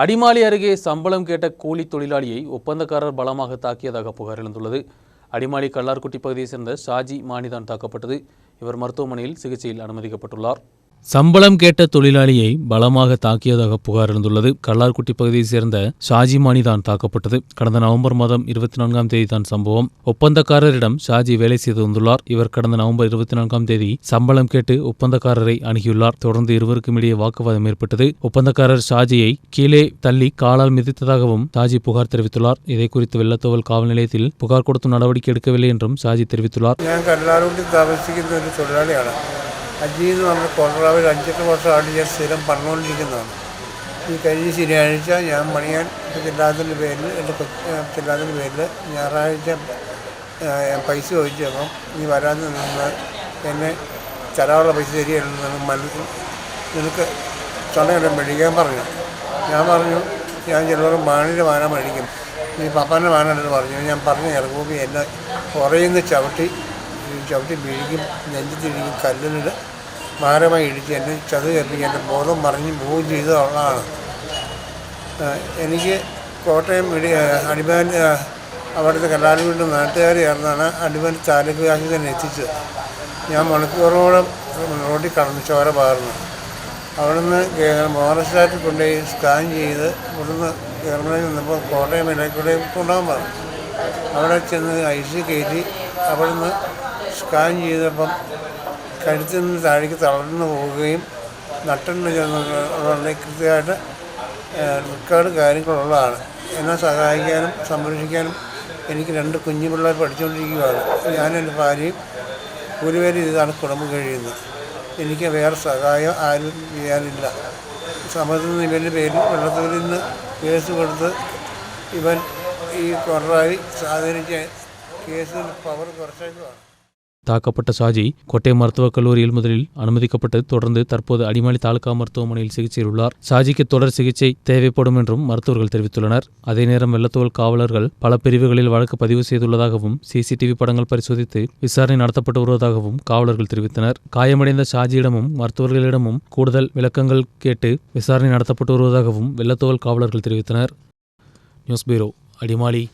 அடிமாலி அருகே சம்பளம் கேட்ட கூலி தொழிலாளியை ஒப்பந்தக்காரர் பலமாக தாக்கியதாக புகார் எழுந்துள்ளது. அடிமாலி கல்லார்குட்டி பகுதியைச் சேர்ந்த ஷாஜி மானிதான் தாக்கப்பட்டது. இவர் மருத்துவமனையில் சிகிச்சையில் அனுமதிக்கப்பட்டுள்ளார். சம்பளம் கேட்ட தொழிலாளியை பலமாக தாக்கியதாக புகார் எழுந்துள்ளது. கல்லார்குட்டி பகுதியைச் சேர்ந்த ஷாஜிமானி தான் தாக்கப்பட்டது. கடந்த நவம்பர் மாதம் இருபத்தி நான்காம் தேதி தான் சம்பவம். ஒப்பந்தக்காரரிடம் ஷாஜி வேலை செய்து வந்துள்ளார். இவர் கடந்த நவம்பர் இருபத்தி நான்காம் தேதி சம்பளம் கேட்டு ஒப்பந்தக்காரரை அணுகியுள்ளார். தொடர்ந்து இருவருக்கும் இடையே வாக்குவாதம் ஏற்பட்டது. ஒப்பந்தக்காரர் ஷாஜியை கீழே தள்ளி காலால் மிதித்ததாகவும் ஷாஜி புகார் தெரிவித்துள்ளார். இதை குறித்து வெள்ளத்தோவல் காவல் நிலையத்தில் புகார் கொடுத்தும் நடவடிக்கை எடுக்கவில்லை என்றும் ஷாஜி தெரிவித்துள்ளார். അജി എന്ന് പറഞ്ഞ കോൺട്രാവിൽ അഞ്ചെട്ട് വർഷമായിട്ട് ഞാൻ സ്ഥിരം പറഞ്ഞുകൊണ്ടിരിക്കുന്നതാണ്. ഈ കഴിഞ്ഞ ശനിയാഴ്ച ഞാൻ പണിയാൻ ചെല്ലാത്തിന്റെ പേരിൽ എന്റെ ചെല്ലാത്തിന്റെ പേരിൽ ഞായറാഴ്ച പൈസ ചോദിച്ചപ്പം നീ വരാതെ നിന്ന് എന്നെ തരാനുള്ള പൈസ തരികയാണെന്ന് മനസ്സിൽ നിനക്ക് ചുണയെല്ലാം മേടിക്കാൻ പറഞ്ഞു. ഞാൻ പറഞ്ഞു ഞാൻ ചിലവർ മാണിന്റെ മാന മേടിക്കും. നീ പപ്പാന്റെ മാനാണെന്ന് പറഞ്ഞു. ഞാൻ പറഞ്ഞു ഇറങ്ങുമ്പോൾ എന്നെ കുറയുന്ന ചവിട്ടി ചവിട്ടി വീഴിക്കും നെഞ്ചത്തിരിക്കും കല്ലിൽ മാരമായി ഇടിച്ച് എന്നെ ചതു കയറിപ്പിക്കും എന്റെ ബോധം മറിഞ്ഞ് പോവുകയും ചെയ്തതുള്ളതാണ് ആ, എനിക്ക് കോട്ടയം ഇടി അടിമാൻ അവിടുത്തെ കല്ലാലുവീട്ട് നാട്ടുകാർ ചേർന്നാണ് അടിമാൻ താലൂക്ക് തന്നെ എത്തിച്ചത്. ഞാൻ മണിക്കൂറോളം റോഡിൽ കടന്ന് ചോര പകർന്നു അവിടുന്ന് മോറസ്റ്റാറ്റിൽ കൊണ്ടുപോയി സ്കാൻ ചെയ്ത് ഇവിടുന്ന് കേരളത്തിൽ നിന്നപ്പോൾ കോട്ടയം ഇടയ്ക്കൂടെ കൊണ്ടുപോകാൻ പറഞ്ഞു. അവിടെ ചെന്ന് ഐ സി കയറ്റി അവിടുന്ന് സ്കാൻ ചെയ്തപ്പം കഴുത്തിൽ നിന്ന് താഴേക്ക് തളർന്നു പോവുകയും നട്ടലിന് ചെന്നുള്ള കൃത്യമായിട്ട് റെക്കോർഡ് കാര്യങ്ങളുള്ളതാണ്. എന്നെ സഹായിക്കാനും സംരക്ഷിക്കാനും എനിക്ക് രണ്ട് കുഞ്ഞു പിള്ളേർ പഠിച്ചുകൊണ്ടിരിക്കുകയാണ് ഞാൻ ഭാര്യയും ഒരു പേര് ഇതാണ് കുടുംബം കഴിയുന്നത്. എനിക്ക് വേറെ സഹായം ആരും ചെയ്യാനില്ല. സമയത്ത് നിന്ന് ഇവന്റെ പേരിൽ വെള്ളത്തിൽ നിന്ന് കേസ് കൊടുത്ത് ഇവൻ ഈ കൊററായി സ്വാധീനിച്ച് കേസിൽ പവർ കുറച്ചേക്കുവാണ്. தாக்கப்பட்ட ஷாஜி கோட்டை மருத்துவக் கல்லூரியில் முதலில் அனுமதிக்கப்பட்டு தொடர்ந்து தற்போது அடிமாலி தாலுகா மருத்துவமனையில் சிகிச்சையில் உள்ளார். ஷாஜிக்கு தொடர் சிகிச்சை தேவைப்படும் என்றும் மருத்துவர்கள் தெரிவித்துள்ளனர். அதே நேரம் வெள்ளத்தோல் காவலர்கள் பல பிரிவுகளில் வழக்கு பதிவு செய்துள்ளதாகவும் சிசிடிவி படங்கள் பரிசோதித்து விசாரணை நடத்தப்பட்டு வருவதாகவும் காவலர்கள் தெரிவித்தனர். காயமடைந்த ஷாஜியிடமும் மருத்துவர்களிடமும் கூடுதல் விளக்கங்கள் கேட்டு விசாரணை நடத்தப்பட்டு வருவதாகவும் வெள்ளத்தோல் காவலர்கள் தெரிவித்தனர். News bureau Adimali.